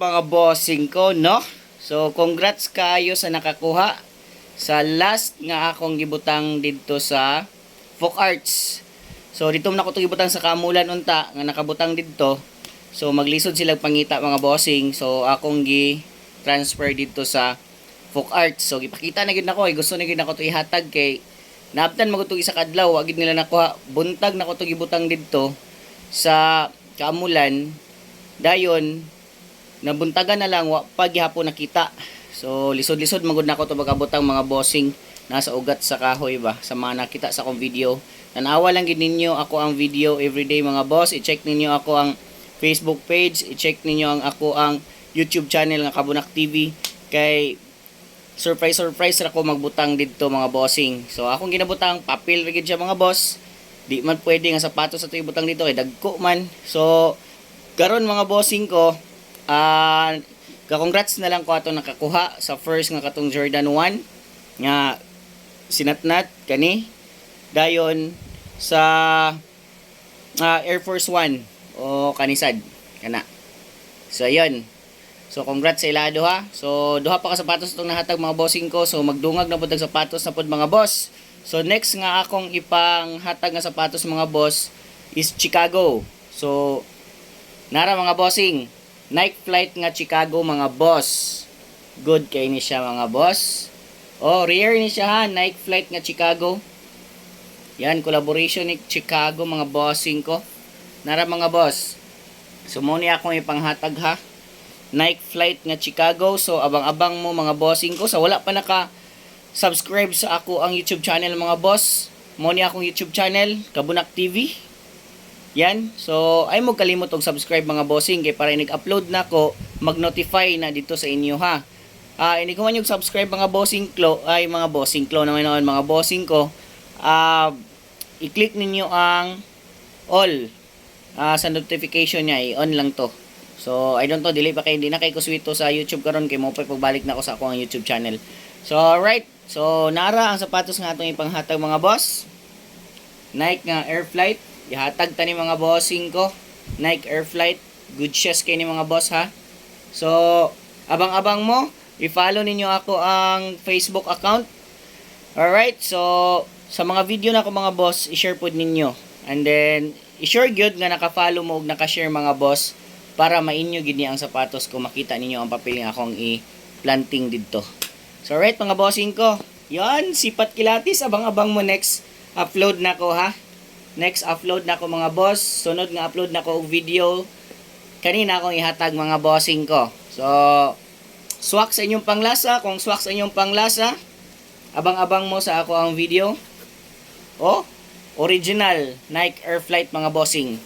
mga bossing ko, no? So, congrats kayo sa nakakuha sa last nga akong gibutang dito sa Folk Arts. So, dito na ako ito gibutang sa Kamulan unta nga nakabutang dito. So, maglisod sila pangita mga bossing. So, akong gi-transfer dito sa Folk Arts. So, gipakita na gid nako, eh. gusto na gid nako to ihatag kay naabtan magutog isa kadlaw, wagid nila nakuha. Buntag na ko to gibutang dito sa Kamulan. Dayon, nabuntagan na lang wa pa gihapon nakita. So lisod-lisod magud nako to bagabutang mga bossing nasa ugat sa kahoy ba sa mga nakita sa akong video. Tanawa lang gid ninyo ako ang video everyday mga boss. I-check ninyo ako ang Facebook page, i-check ninyo ang ako ang YouTube channel nga Kabunak TV kay surprise surprise ra ko magbutang didto mga bossing. So akong ginabutang papel ra gid siya mga boss. Di man pwede nga sapatos sa ibutang dito kay dagko man. So karon mga bossing ko, ah congrats na lang ko ato nakakuha sa first nga katong Jordan 1 nga sinatnat kani dayon sa ah, Air Force 1 o kanisad kana. So ayun. So congrats sa ila duha. So duha pa ka sapatos itong nahatag mga bossing ko. So magdungag na pud sapatos na pud mga boss. So next nga akong ipang hatag nga sapatos mga boss is Chicago. So nara mga bossing, Nike flight nga Chicago mga boss. Good kay ni siya mga boss. Oh, rare ni siya ha, Nike flight nga Chicago. Yan, collaboration ni Chicago mga bossing ko. Nara mga boss. So mo ni akong ipanghatag ha. Nike flight nga Chicago. So abang-abang mo mga bossing ko. Sa wala pa naka subscribe sa ako ang YouTube channel mga boss. Mo ni akong YouTube channel, Kabunak TV. Yan. So, ay mo kalimot og subscribe mga bossing kay para nag-upload na ko, mag-notify na dito sa inyo ha. Ah, ini ko man yung subscribe mga bossing klo, ay mga bossing klo naman naman mga bossing ko. Ah, i-click ninyo ang all ah, sa notification niya, i-on lang to. So, I don't know, dili pa kay hindi na kay kuswito sa YouTube karon kay mo pa pagbalik na ako sa akong YouTube channel. So, alright. So, nara ang sapatos nga atong ipanghatag mga boss. Nike nga Air Flight. Ihatag tani mga bossing ko. Nike Air Flight. Good shoes kay ni mga boss ha. So, abang-abang mo. I-follow ninyo ako ang Facebook account. Alright, so sa mga video na ko mga boss, i-share po ninyo. And then, i-share gyud nga naka-follow mo ug naka-share mga boss para mainyo gid niya ang sapatos ko makita ninyo ang papel nga akong i-planting didto. So alright mga bossing ko. Yan, sipat kilatis abang-abang mo next upload na ko ha. Next upload na ko mga boss. Sunod nga upload na ko og video. Kanina akong ihatag mga bossing ko. So, swak sa inyong panglasa. Kung swak sa inyong panglasa, abang-abang mo sa ako ang video. Oh, original Nike Air Flight mga bossing.